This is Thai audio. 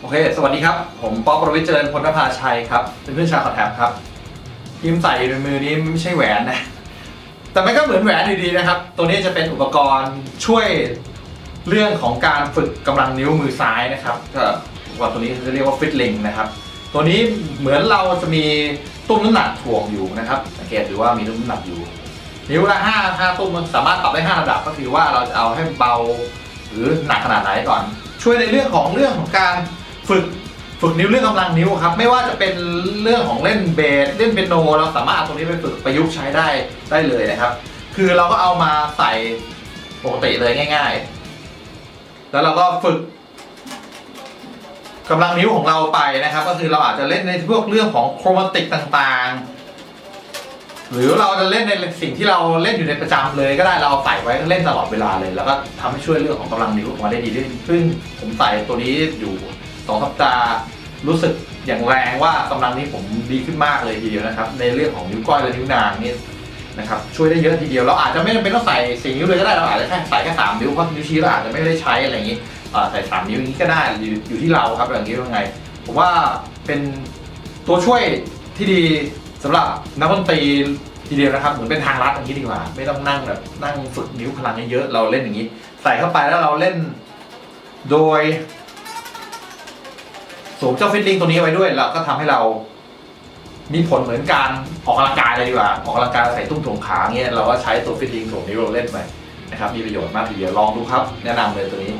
โอเค สวัสดีครับ ผมป๊อปประวิทย์เจริญพลนภาชัยครับ เป็นเพื่อนชาวขอแถบครับพิมพ์ใส่อยู่ในมือนี้ไม่ใช่แหวนนะ แต่มันก็เหมือนแหวนอยู่ดีนะครับ ตัวนี้จะเป็นอุปกรณ์ช่วยเรื่องของการฝึกกำลังนิ้วมือซ้ายนะครับก็อุปกรณ์ตัวนี้จะเรียกว่าฟิตลิงนะครับ ตัวนี้เหมือนเราจะมีตุ้มน้ำหนักถ่วงอยู่นะครับสังเกตดูว่ามีตุ้มน้ำหนักอยู่ นิ้วละห้าห้าตุ้มมันสามารถปรับได้ห้าระดับก็คือว่าเราจะเอาให้เบาหรือหนักขนาดไหนก่อน ช่วยในเรื่องของเรื่องของการ ฝึกฝึกนิ้วเรื่องกำลังนิ้วครับไม่ว่าจะเป็นเรื่องของเล่นเบสเล่นเปียโนเราสามารถเอาตรงนี้ไปฝึกประยุกต์ใช้ได้ได้เลยนะครับ คือเราก็เอามาใส่ปกติเลยง่าย ๆ แล้วเราก็ฝึกกำลังนิ้วของเราไปนะครับ ก็คือเราอาจจะเล่นในพวกเรื่องของโครมาติกต่างๆ หรือเราจะเล่นในสิ่งที่เราเล่นอยู่ในประจำเลยก็ได้เราเอาใส่ไว้เล่นตลอดเวลาเลย แล้วก็ทำให้ช่วยเรื่องของกำลังนิ้วขออกมาได้ดีขึ้นซึ่งผมใส่ตัวนี้อยู่ สองสัปดาห์รู้สึกอย่างแรงว่ากำลังนี้ผมดีขึ้นมากเลยทีเดียวนะครับ ในเรื่องของนิ้วก้อยและนิ้วนางนี่นะครับช่วยได้เยอะทีเดียวเราอาจจะไม่จำเป็นต้องใส่สี่นิ้วเลยก็ได้เราอาจจะแค่ใส่แค่สามนิ้วเพราะนิ้วชี้เราอาจจะไม่ได้ใช้อะไรอย่างนี้ใส่สามนิ้วอย่างนี้ก็ได้อยู่อยู่ที่เราครับอย่างนี้ยังไงผมว่าเป็นตัวช่วยที่ดีสำหรับนักดนตรีทีเดียวนะครับเหมือนเป็นทางลัดอย่างนี้ดีกว่า ไม่ต้องนั่งแบบนั่งฝึกนิ้วพลังเยอะๆเราเล่นอย่างนี้ ใส่เข้าไปแล้วเราเล่น โดย สวมเจ้าฟิตลิงตัวนี้ไว้ด้วยแล้วก็ทำให้เรา มีผลเหมือนการออกกำลังกายเลยดีกว่า ออกกำลังกายใส่ตุ้มถ่วงขาเงี้ยเราก็ใช้ตัวฟิตลิงถ่วงนี้เราเล่นไปนะครับมีประโยชน์มากทีเดียวลองดูครับ แนะนำเลยตัวนี้